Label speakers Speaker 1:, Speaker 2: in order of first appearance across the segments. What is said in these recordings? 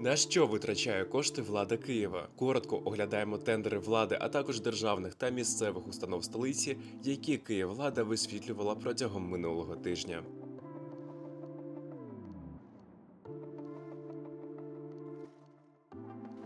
Speaker 1: На що витрачає кошти влада Києва? Коротко оглядаємо тендери влади, а також державних та місцевих установ столиці, які Київлада висвітлювала протягом минулого тижня.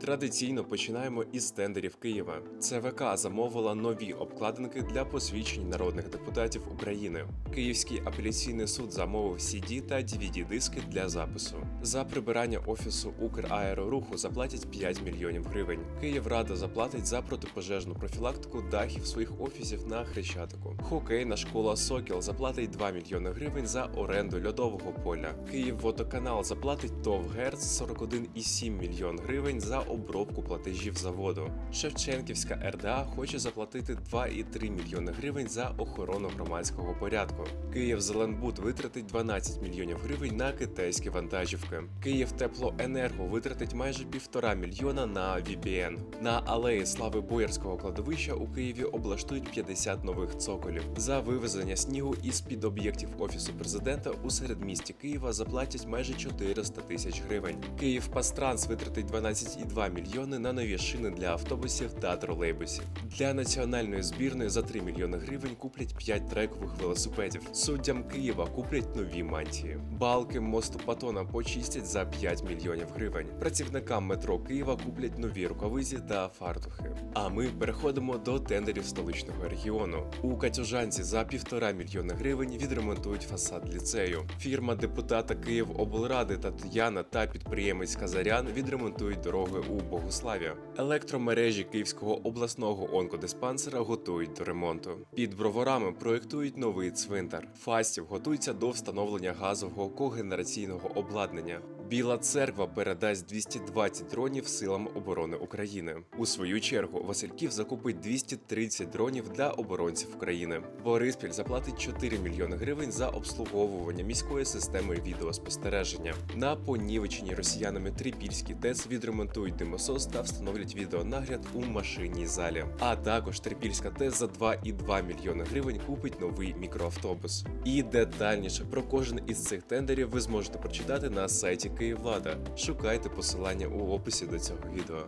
Speaker 1: Традиційно починаємо із тендерів Києва. ЦВК замовила нові обкладинки для посвідчень народних депутатів України. Київський апеляційний суд замовив CD та dvd диски для запису. За прибирання офісу Украероруху заплатять 5 мільйонів гривень. Київрада заплатить за протипожежну профілактику дахів своїх офісів на Хрещатику. Хокейна школа Сокіл заплатить 2 мільйони гривень за оренду льодового поля. Київводоканал заплатить ТОВ ГЕРЦ 41,7 мільйон гривень за обробку платежів заводу. Шевченківська РДА хоче заплатити 2,3 мільйони гривень за охорону громадського порядку. Київ Зеленбуд витратить 12 мільйонів гривень на китайські вантажівки. Київ Теплоенерго витратить майже півтора мільйона на VPN. На алеї слави Боярського кладовища у Києві облаштують 50 нових цоколів. За вивезення снігу із під об'єктів офісу президента у середмісті Києва заплатять майже 400 тисяч гривень. Київ Пастранс витратить 12,2 мільйони на нові шини для автобусів та тролейбусів. Для національної збірної за 3 мільйони гривень куплять 5 трекових велосипедів. Суддям Києва куплять нові мантії. Балки мосту Патона почистять за 5 мільйонів гривень. Працівникам метро Києва куплять нові рукавиці та фартухи. А ми переходимо до тендерів столичного регіону. У Катюжанці за півтора мільйони гривень відремонтують фасад ліцею. Фірма депутата Київоблради Тетяна та підприємець Казарян відремонтують дороги у Богославі. Електромережі Київського обласного онкодиспансера готують до ремонту. Під броварами проєктують новий цвинтар. Фастів готується до встановлення газового когенераційного обладнання. Біла церква передасть 220 дронів силам оборони України. У свою чергу Васильків закупить 230 дронів для оборонців України. Бориспіль заплатить 4 мільйони гривень за обслуговування міської системи відеоспостереження. На понівеченій росіянами Трипільській ТЕЦ відремонтують димосос та встановлять відеонагляд у машинній залі. А також Трипільська ТЕЦ за 2,2 мільйони гривень купить новий мікроавтобус. І детальніше про кожен із цих тендерів ви зможете прочитати на сайті Київлада. Шукайте посилання у описі до цього відео.